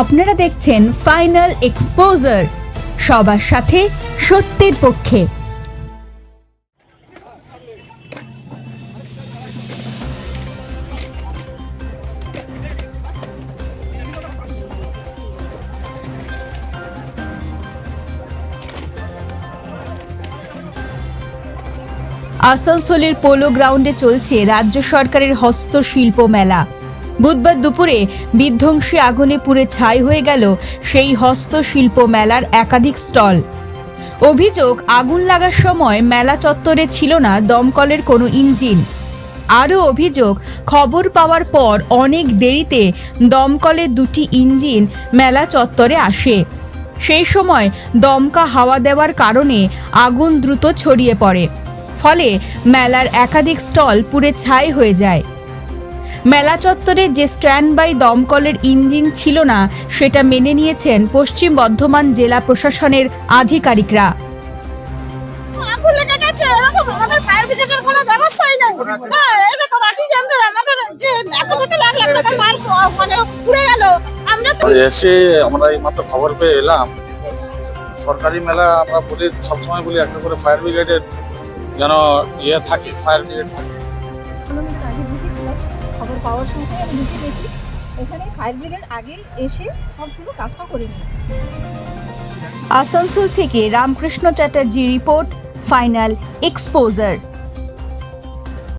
আপনারা দেখছেন final exposure সবার সাথে সত্যের পক্ষে। আসানসোলের পোলো গ্রাউন্ডে চলছে রাজ্য সরকারের হস্তশিল্প মেলা। বুধবার দুপুরে বিধ্বংসী আগুনে পুড়ে ছাই হয়ে গেল সেই হস্তশিল্প মেলার একাধিক স্টল। অভিযোগ, আগুন লাগার সময় মেলা চত্বরে ছিল না দমকলের কোনো ইঞ্জিন। আরও অভিযোগ, খবর পাওয়ার পর অনেক দেরিতে দমকলের দুটি ইঞ্জিন মেলা চত্বরে আসে। সেই সময় দমকা হাওয়া দেওয়ার কারণে আগুন দ্রুত ছড়িয়ে পড়ে। ফলে মেলার একাধিক স্টল পুড়ে ছাই হয়ে যায়। মেলা চত্বরে যে স্ট্যান্ড বাই দমকলের ইঞ্জিন ছিল না সেটা মেনে নিয়েছেন পশ্চিম বর্ধমান জেলা প্রশাসনের আধিকারিকরা। হ্যাঁ মানে এসে আমরা এই মাত্র খবর পেয়ে এলাম। সরকারি মেলা আমরা বলি সবসময় বলি একটা করে ফায়ার ব্রিগেডের যেন ইয়ে থাকে ফায়ার ব্রিগেড থাকে। খবর পাওয়ার সঙ্গে আমি ঢুকে গেছি। এখানে ফায়ার ব্রিগেড আগেই এসে সবগুলো কাজটা করে নিয়েছে। আসানসোল থেকে Ramkrishna Chatterjee report, final exposure.